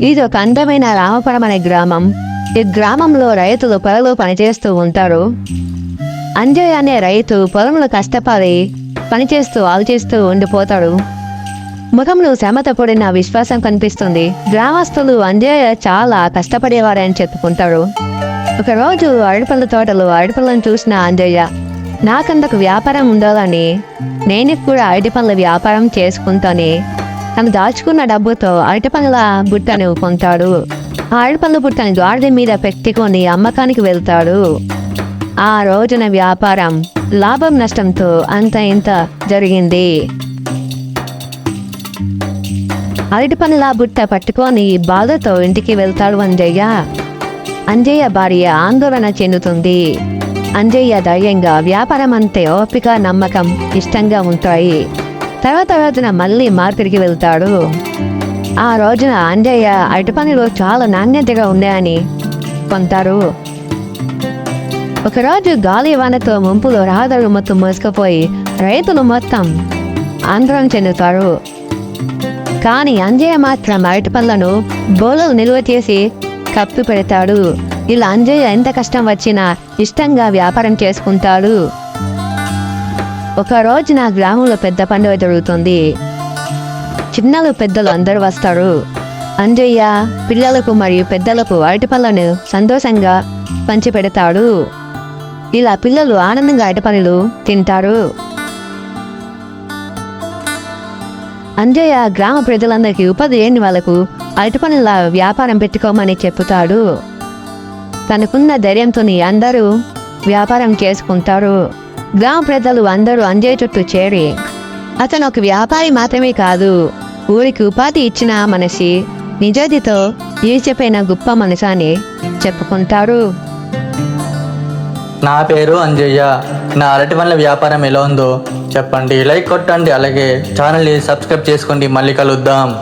ఇది ఒక అందమైన రామపురం అనే గ్రామం. ఈ గ్రామంలో రైతులు పొలంలో పనిచేస్తూ ఉంటారు. అంజయ్ అనే రైతు పొలంలో కష్టపడి పనిచేస్తూ ఆలోచిస్తూ ఉండిపోతాడు. ముఖంలో శ్రమతో పడిన విశ్వాసం కనిపిస్తుంది. గ్రామస్తులు అంజయ్య చాలా కష్టపడేవారని చెప్పుకుంటారు. ఒకరోజు అరటిపళ్ళ తోటలు అరటిపళ్ళను చూసిన అంజయ్య నాకంతకు వ్యాపారం ఉండాలని నేను కూడా అరటిపళ్ళ వ్యాపారం చేసుకుంటానే తను దాచుకున్న డబ్బుతో అరటిపండ్ల బుట్టను కొంటాడు. ఆ అరటిపళ్ళ బుట్టని గాడిద మీద పెట్టుకొని అమ్మకానికి వెళ్తాడు. ఆ రోజున వ్యాపారం లాభం నష్టంతో అంత ఇంత జరిగింది. అరటి పనుల బుట్ట పట్టుకొని బాధతో ఇంటికి వెళ్తాడు అంజయ్య. అంజయ్య భార్య ఆందోళన చెందుతుంది. అంజయ్య ధైర్యంగా వ్యాపారం అంతే ఓపిక నమ్మకం ఇష్టంగా ఉంటాయి. తర్వాత రోజున మళ్ళీ మార్కెట్కి వెళ్తాడు. ఆ రోజున అంజయ్య అరటి పనులు చాలా నాణ్యతగా ఉన్నాయని కొంటారు. ఒకరోజు గాలి వానతో ముంపులో రహదారులు మొత్తం మోసుకుపోయి రైతులు మొత్తం ఆందోళన చెందుతారు. కానీ అంజయ్య మాత్రం అరటి పనులను బోలలు నిల్వ చేసి కప్పి పెడతాడు. ఇలా అంజయ్య ఎంత కష్టం వచ్చినా ఇష్టంగా వ్యాపారం చేసుకుంటాడు. ఒకరోజు నా గ్రామంలో పెద్ద పండుగ జరుగుతుంది. చిన్నలు పెద్దలు అందరూ వస్తారు. అంజయ్య పిల్లలకు మరియు పెద్దలకు అరటిపళ్ళను సంతోషంగా పంచిపెడతాడు. ఇలా పిల్లలు ఆనందంగా అరటిపళ్ళు తింటారు. అంజయ్య గ్రామ ప్రజలందరికీ ఉపాధి లేని వాళ్ళకు అరటిపనుల వ్యాపారం పెట్టుకోమని చెప్తాడు. తనకున్న ధైర్యంతోని అందరూ వ్యాపారం చేసుకుంటారు. గ్రామ ప్రజలు అందరూ అంజయ్ చుట్టూ చేరి అతను ఒక వ్యాపారి మాత్రమే కాదు ఊరికి ఉపాధి ఇచ్చిన మనిషి నిజాదితో ఈచిపోయిన గొప్ప మనిషి అని చెప్పుకుంటారు నా పేరు అంజయ్య. నా అరటి పండ్ల వ్యాపారం ఎలా ఉందో చెప్పండి. లైక్ కొట్టండి. అలాగే ఛానల్ని సబ్స్క్రైబ్ చేసుకోండి. మళ్ళీ కలుద్దాం.